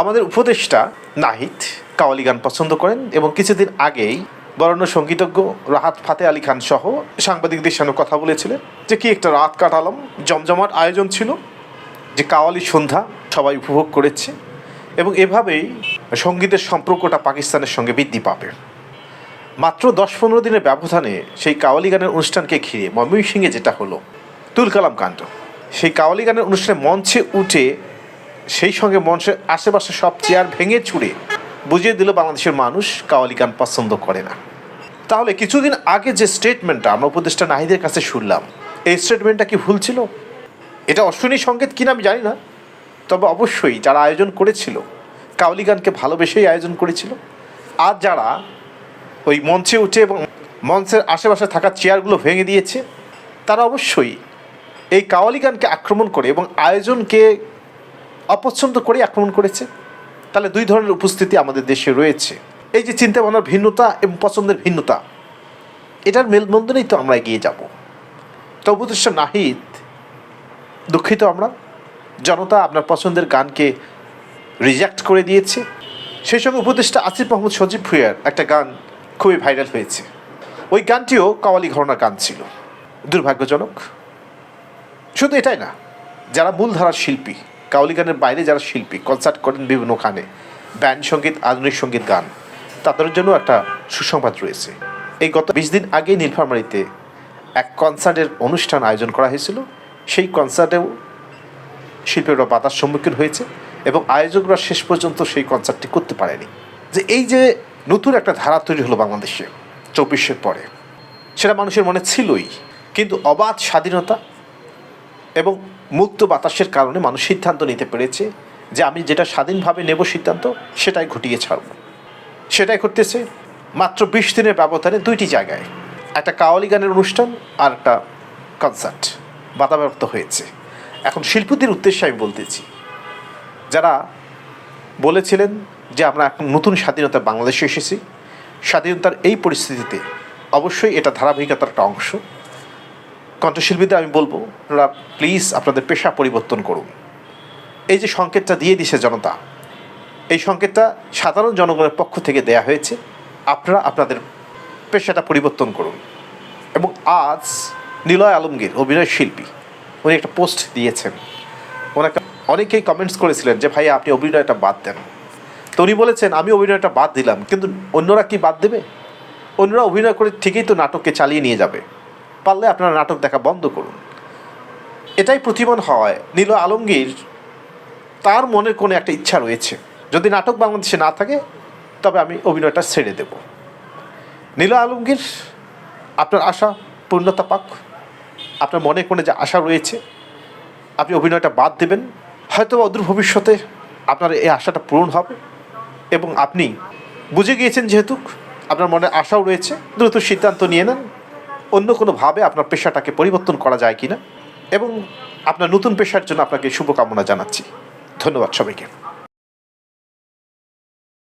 আমাদের উপদেষ্টা নাহিদ কাওয়ালি গান পছন্দ করেন এবং কিছুদিন আগেই বরণ্য সঙ্গীতজ্ঞ রাহাত ফাতে আলী খান সহ সাংবাদিকদের সামনে কথা বলেছিলেন যে কি একটা রাত কাটালাম, জমজমাট আয়োজন ছিল, যে কাওয়ালি সন্ধ্যা সবাই উপভোগ করেছে এবং এভাবেই সঙ্গীতের সম্পর্কটা পাকিস্তানের সঙ্গে বৃদ্ধি পাবে। মাত্র দশ পনেরো দিনের ব্যবধানে সেই কাওয়ালি গানের অনুষ্ঠানকে ঘিরে ময়মনসিংহে যেটা হলো, তুলকালাম কাণ্ড। সেই কাওয়ালি গানের অনুষ্ঠানে মঞ্চে উঠে সেই সঙ্গে মঞ্চের আশেপাশে সব চেয়ার ভেঙে চুড়ে বুঝিয়ে দিল বাংলাদেশের মানুষ কাওয়ালি গান পছন্দ করে না। তাহলে কিছুদিন আগে যে স্টেটমেন্টটা আমরা উপদেষ্টা নাহিদের কাছে শুনলাম, এই স্টেটমেন্টটা কি ভুল ছিল? এটা অশ্বিনী সংকেত কিনা আমি জানি না। তবে অবশ্যই যারা আয়োজন করেছিল, কাওয়ালি গানকে ভালোবেসেই আয়োজন করেছিল, আর যারা ওই মঞ্চে উঠে এবং মঞ্চের আশেপাশে থাকা চেয়ারগুলো ভেঙে দিয়েছে, তারা অবশ্যই এই কাওয়ালি গানকে আক্রমণ করে এবং আয়োজনকে অপছন্দ করে আক্রমণ করেছে। তাহলে দুই ধরনের উপস্থিতি আমাদের দেশে রয়েছে। এই যে চিন্তা ভাবনার ভিন্নতা এবং পছন্দের ভিন্নতা, এটার মেলবন্ধনেই তো আমরা এগিয়ে যাব। তো উপদেষ্টা নাহিদ, দুঃখিত আমরা। জনতা আপনার পছন্দের গানকে রিজেক্ট করে দিয়েছে। সেই সঙ্গে উপদেষ্টা আসিফ মাহমুদ সজীব ভুইয়ার একটা গান খুবই ভাইরাল হয়েছে। ওই গানটিও কাওয়ালি ঘটনার গান ছিল। দুর্ভাগ্যজনক। শুধু এটাই না, যারা মূলধারার শিল্পী কাওয়ালি গানের বাইরে যারা শিল্পী কনসার্ট করেন বিভিন্ন গানে ব্যান্ড সংগীত, আধুনিক সংগীত গান। তাদের জন্য একটা সুসংবাদ রয়েছে। এই গত বিশ দিন আগে নীলফামারীতে এক কনসার্টের অনুষ্ঠান আয়োজন করা হয়েছিল। সেই কনসার্টেও শিল্পীরা বাধার সম্মুখীন হয়েছে এবং আয়োজকরা শেষ পর্যন্ত সেই কনসার্টটি করতে পারেনি। যে এই যে নতুন একটা ধারা তৈরি হলো বাংলাদেশে চব্বিশের পরে, সেটা মানুষের মনে ছিলই। কিন্তু অবাধ স্বাধীনতা এবং মুক্ত বাতাসের কারণে মানুষ সিদ্ধান্ত নিতে পেরেছে যে আমি যেটা স্বাধীনভাবে নেব সিদ্ধান্ত, সেটাই ঘটিয়ে ছাড়ব। সেটাই করতেছে মাত্র বিশ দিনের ব্যবধানে দুইটি জায়গায়। একটা কাওয়ালি গানের অনুষ্ঠান আর একটা কনসার্ট। বাধাপ্রাপ্ত হয়েছে। এখন শিল্পীদের উদ্দেশ্যে আমি বলতেছি, যারা বলেছিলেন যে আমরা এখন নতুন স্বাধীনতা বাংলাদেশে এসেছি, স্বাধীনতার এই পরিস্থিতিতে অবশ্যই এটা ধারাবাহিকতার একটা অংশ। কণ্ঠশিল্পীদের আমি বলব আপনারা প্লিজ আপনাদের পেশা পরিবর্তন করুন। এই যে সংকেতটা দিয়ে দিছে জনতা, এই সংকেতটা সাধারণ জনগণের পক্ষ থেকে দেয়া হয়েছে। আপনারা আপনাদের পেশাটা পরিবর্তন করুন। এবং আজ নিলয় আলমগীর, অভিনয় শিল্পী, উনি একটা পোস্ট দিয়েছেন। ওনাকে অনেকেই কমেন্টস করেছিলেন যে ভাই আপনি অভিনয়টা বাদ দেন। তো উনি বলেছেন, আমি অভিনয়টা বাদ দিলাম, কিন্তু অন্যরা কি বাদ দেবে? অন্যরা অভিনয় করে ঠিকই তো নাটককে চালিয়ে নিয়ে যাবে। পারলে আপনারা নাটক দেখা বন্ধ করুন। এটাই প্রতিমান হওয়ায় নীল আলমগীর তার মনের কোনো একটা ইচ্ছা রয়েছে। যদি নাটক বাংলাদেশে না থাকে, তবে আমি অভিনয়টা ছেড়ে দেব। নীল আলমগীর, আপনার আশা পূর্ণতা পাক। আপনার মনে কোনো যে আশা রয়েছে, আপনি অভিনয়টা বাদ দেবেন। হয়তো অদূর ভবিষ্যতে আপনার এই আশাটা পূরণ হবে এবং আপনি বুঝে গিয়েছেন যেহেতু আপনার মনে আশাও রয়েছে, দ্রুত সিদ্ধান্ত নিয়ে নেন। অন্য কোনোভাবে আপনার পেশাটাকে পরিবর্তন করা যায় কিনা? এবং আপনার নতুন পেশার জন্য আপনাকে শুভকামনা জানাচ্ছি। ধন্যবাদ সবাইকে।